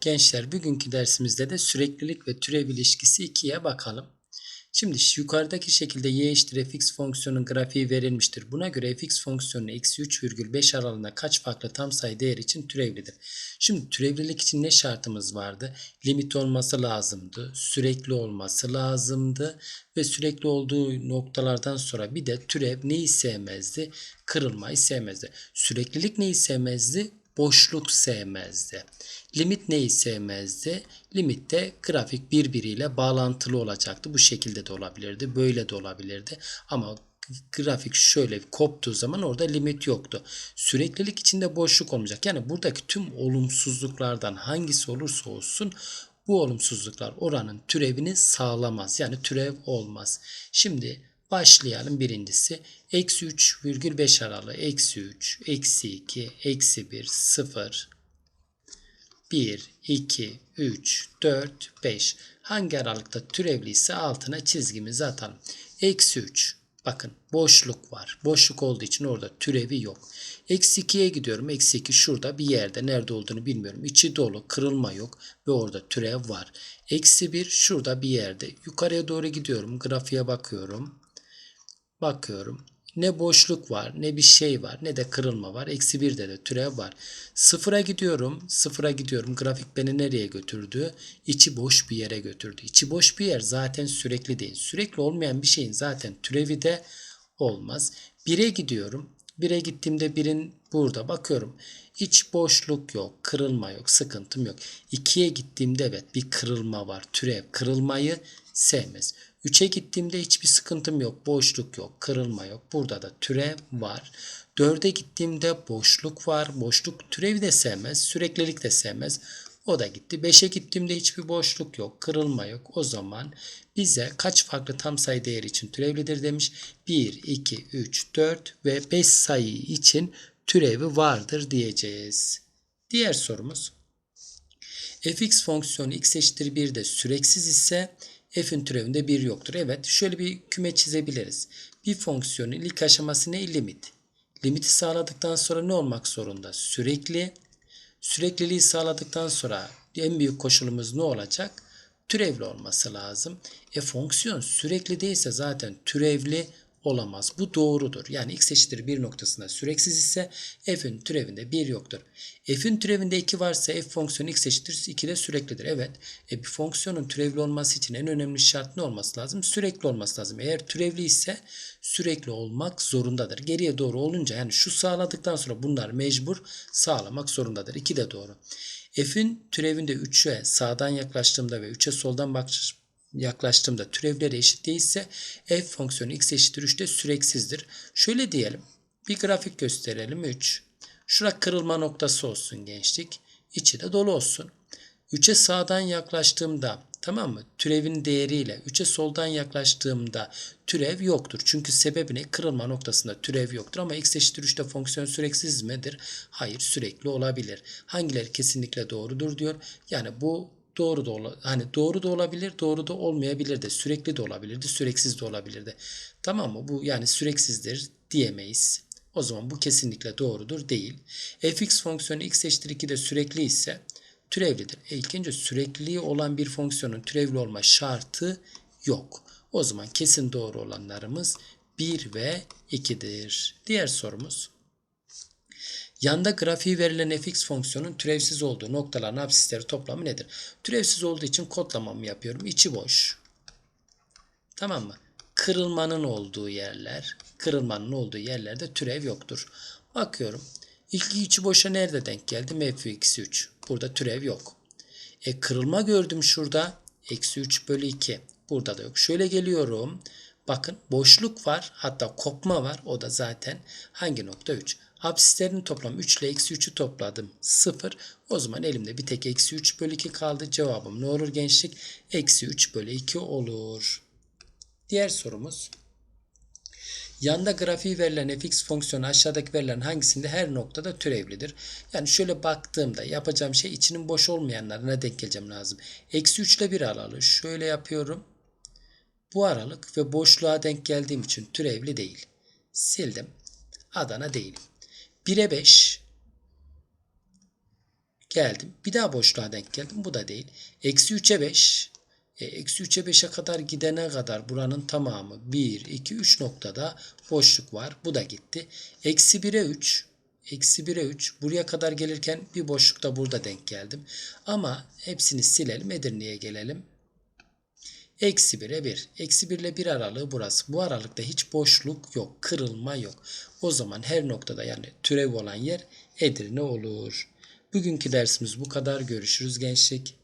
Gençler bugünkü dersimizde de süreklilik ve türev ilişkisi 2'ye bakalım. Şimdi yukarıdaki şekilde y eşittir fx fonksiyonun grafiği verilmiştir. Buna göre fx fonksiyonu eksi 3,5 aralığında kaç farklı tam sayı değer için türevlidir? Şimdi türevlilik için ne şartımız vardı? Limit olması lazımdı, sürekli olması lazımdı ve sürekli olduğu noktalardan sonra bir de türev neyi sevmezdi? Kırılmayı sevmezdi. Süreklilik neyi sevmezdi? Boşluk sevmezdi. Limit neyi sevmezdi? Limitte grafik birbiriyle bağlantılı olacaktı. Bu şekilde de olabilirdi, böyle de olabilirdi. Ama grafik şöyle koptuğu zaman orada limit yoktu. Süreklilik içinde boşluk olmayacak. Yani buradaki tüm olumsuzluklardan hangisi olursa olsun bu olumsuzluklar oranın türevini sağlamaz. Yani türev olmaz. Şimdi Başlayalım birincisi. Eksi 3,5 aralığı. Eksi 3, eksi 2, eksi 1, 0, 1, 2, 3, 4, 5. Hangi aralıkta türevliyse altına çizgimizi atalım. Eksi 3. Bakın boşluk var. Boşluk olduğu için orada türevi yok. Eksi 2'ye gidiyorum. Eksi 2 şurada bir yerde. Nerede olduğunu bilmiyorum. İçi dolu. Kırılma yok. Ve orada türev var. Eksi 1 şurada bir yerde. Yukarıya doğru gidiyorum. Grafiğe bakıyorum. Bakıyorum. Ne boşluk var, ne bir şey var, ne de kırılma var. Eksi 1'de de türev var. Sıfıra gidiyorum. Sıfıra gidiyorum. Grafik beni nereye götürdü? İçi boş bir yere götürdü. İçi boş bir yer zaten sürekli değil. Sürekli olmayan bir şeyin zaten türevi de olmaz. 1'e gidiyorum. 1'e gittiğimde birin burada bakıyorum. Hiç boşluk yok, kırılma yok, sıkıntım yok. 2'ye gittiğimde evet bir kırılma var. Türev kırılmayı sevmez. 3'e gittiğimde hiçbir sıkıntım yok. Boşluk yok. Kırılma yok. Burada da türev var. 4'e gittiğimde boşluk var. Boşluk türevi de sevmez. Süreklilik de sevmez. O da gitti. 5'e gittiğimde hiçbir boşluk yok. Kırılma yok. O zaman bize kaç farklı tam sayı değeri için türevlidir demiş. 1, 2, 3, 4 ve 5 sayı için türevi vardır diyeceğiz. Diğer sorumuz. fx fonksiyonu x eşittir 1 de süreksiz ise f'in türevinde 1 yoktur. Evet şöyle bir küme çizebiliriz. Bir fonksiyonun ilk aşaması ne? Limit. Limiti sağladıktan sonra ne olmak zorunda? Sürekli. Sürekliliği sağladıktan sonra en büyük koşulumuz ne olacak? Türevli olması lazım. E fonksiyon sürekli değilse zaten türevli olamaz. Bu doğrudur. Yani x eşittir 1 noktasında süreksiz ise f'in türevinde 1 yoktur. f'in türevinde 2 varsa f fonksiyonu x eşittir 2 de süreklidir. Evet. E bir fonksiyonun türevli olması için en önemli şart ne olması lazım? Sürekli olması lazım. Eğer türevli ise sürekli olmak zorundadır. Geriye doğru olunca yani şu sağladıktan sonra bunlar mecbur sağlamak zorundadır. 2 de doğru. F'in türevinde 3'e sağdan yaklaştığımda ve 3'e soldan yaklaştığımda türevleri eşit değilse f fonksiyonu x eşittir 3'te süreksizdir. Şöyle diyelim. Bir grafik gösterelim 3. Şura kırılma noktası olsun gençlik. İçi de dolu olsun. 3'e sağdan yaklaştığımda tamam mı? Türevin değeriyle 3'e soldan yaklaştığımda türev yoktur. Çünkü sebebi ne? Kırılma noktasında türev yoktur ama x eşittir 3'te fonksiyon süreksiz midir? Hayır sürekli olabilir. Hangileri kesinlikle doğrudur diyor. Yani bu doğru da ola, hani doğru da olabilir, doğru da olmayabilir de, sürekli de olabilirdi, süreksiz de olabilirdi. Tamam mı? Bu yani süreksizdir diyemeyiz. O zaman bu kesinlikle doğrudur değil. fx fonksiyonu x eşittir 2 de sürekli ise türevlidir. E ilk önce sürekli olan bir fonksiyonun türevli olma şartı yok. O zaman kesin doğru olanlarımız 1 ve 2'dir. Diğer sorumuz. Yanda grafiği verilen fx fonksiyonun türevsiz olduğu noktaların absisleri toplamı nedir? Türevsiz olduğu için kodlamamı yapıyorum. İçi boş. Tamam mı? Kırılmanın olduğu yerler, kırılmanın olduğu yerlerde türev yoktur. Bakıyorum. İlk içi boşa nerede denk geldi? fx 3. Burada türev yok. E kırılma gördüm şurada. Eksi 3 bölü 2. Burada da yok. Şöyle geliyorum. Bakın boşluk var. Hatta kopma var. O da zaten hangi nokta 3? Absislerin toplamı 3 ile eksi 3'ü topladım. 0. O zaman elimde bir tek eksi 3 bölü 2 kaldı. Cevabım ne olur gençlik? Eksi 3 bölü 2 olur. Diğer sorumuz. Yanda grafiği verilen fx fonksiyonu aşağıdaki verilen hangisinde her noktada türevlidir? Yani şöyle baktığımda yapacağım şey içinin boş olmayanlarına denk geleceğim lazım. Eksi 3 ile 1 aralığı şöyle yapıyorum. Bu aralık ve boşluğa denk geldiğim için türevli değil. Sildim. Adana değilim. 1'e 5 Geldim. Bir daha boşluğa denk geldim. Bu da değil. Eksi 3'e 5. E, eksi 3'e 5'e kadar gidene kadar buranın tamamı 1, 2, 3 noktada boşluk var. Bu da gitti. Eksi 1'e 3. Eksi 1'e 3. Buraya kadar gelirken bir boşluk da burada denk geldim. Ama hepsini silelim. Edirne'ye gelelim. Eksi 1'e 1. Eksi 1 ile 1 aralığı burası. Bu aralıkta hiç boşluk yok. Kırılma yok. O zaman her noktada yani türev olan yer Edirne olur. Bugünkü dersimiz bu kadar. Görüşürüz gençlik.